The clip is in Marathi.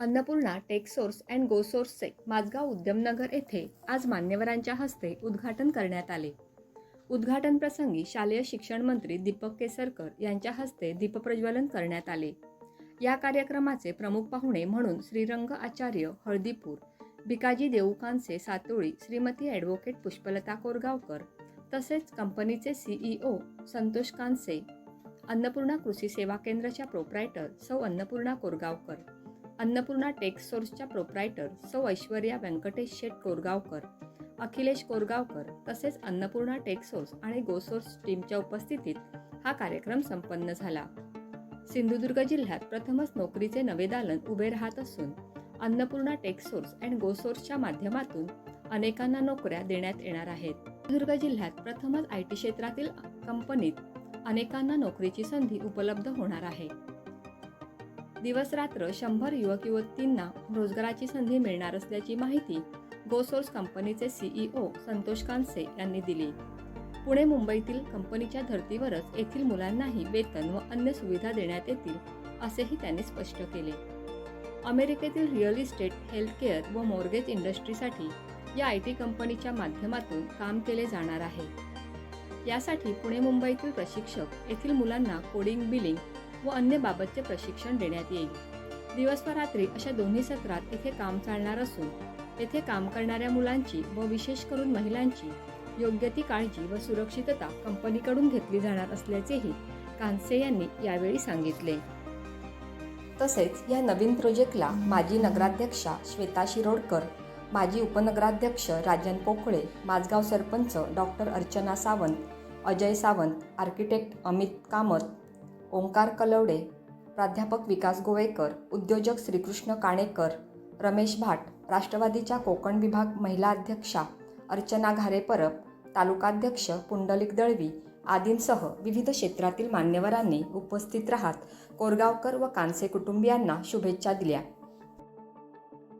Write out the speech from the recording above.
Annapurna tech source and go सोर्सचे माझगाव उद्यमनगर येथे आज मान्यवरांच्या हस्ते उद्घाटन करण्यात आले. उद्घाटन प्रसंगी शालेय शिक्षण मंत्री दीपक केसरकर यांच्या हस्ते दीपप्रज्वलन करण्यात आले. या कार्यक्रमाचे प्रमुख पाहुणे म्हणून श्रीरंग आचार्य हळदीपूर भिकाजी देऊकांचे सातोळी श्रीमती ॲडव्होकेट पुष्पलता कोरगावकर तसेच कंपनीचे सीईओ संतोष कांसे अन्नपूर्णा कृषी सेवा केंद्राच्या प्रोप्रायटर सौ अन्नपूर्णा कोरगावकर. अन्नपूर्णा टेक सोर्सच्या प्रोप्रायटर सौ ऐश्वर्या व्यंकटेश शेठ कोरगावकर अखिलेश कोरगावकर तसेच अन्नपूर्णा टेक्सोर्स आणि गोसोर्स टीमच्या उपस्थितीत हा कार्यक्रम संपन्न झाला. सिंधुदुर्ग जिल्ह्यात प्रथमच नोकरीचे नवे दालन उभे राहत असून अन्नपूर्णा टेक्सोर्स अँड गोसोर्सच्या माध्यमातून अनेकांना नोकऱ्या देण्यात येणार आहेत. सिंधुदुर्ग जिल्ह्यात प्रथमच आय टी क्षेत्रातील कंपनीत अनेकांना नोकरीची संधी उपलब्ध होणार आहे. दिवस रात्र शंभर युवक युवतींना रोजगाराची संधी मिळणार असल्याची माहिती गोसोर्स कंपनीचे सीईओ संतोष कांसे यांनी दिली. पुणे मुंबईतील कंपनीच्या धर्तीवरच येथील मुलांनाही वेतन व अन्य सुविधा देण्यात येतील असेही त्यांनी स्पष्ट केले. अमेरिकेतील रिअल इस्टेट हेल्थकेअर व मोर्गेज इंडस्ट्रीसाठी या आय टी कंपनीच्या माध्यमातून काम केले जाणार आहे. यासाठी पुणे मुंबईतील प्रशिक्षक येथील मुलांना कोडिंग बिलिंग व अन्य बाबतचे प्रशिक्षण देण्यात येईल. दिवस व रात्री अशा दोन्ही सत्रात येथे काम चालणार असून येथे काम करणाऱ्या मुलांची व विशेष करून महिलांची योग्य ती काळजी व सुरक्षितता कंपनीकडून घेतली जाणार असल्याचेही कांसे यांनी यावेळी सांगितले. तसेच या नवीन प्रोजेक्टला माजी नगराध्यक्षा श्वेता शिरोडकर माजी उपनगराध्यक्ष राजन पोकळे माझगाव सरपंच डॉक्टर अर्चना सावंत अजय सावंत आर्किटेक्ट अमित कामत ओंकार कलवडे प्राध्यापक विकास गोवेकर उद्योजक श्रीकृष्ण काणेकर रमेश भाट राष्ट्रवादीच्या कोकण विभाग महिला अध्यक्षा अर्चना घारे परब तालुकाध्यक्ष पुंडलिक दळवी आदींसह विविध क्षेत्रातील मान्यवरांनी उपस्थित राहत कोरगावकर व कानसे कुटुंबियांना शुभेच्छा दिल्या.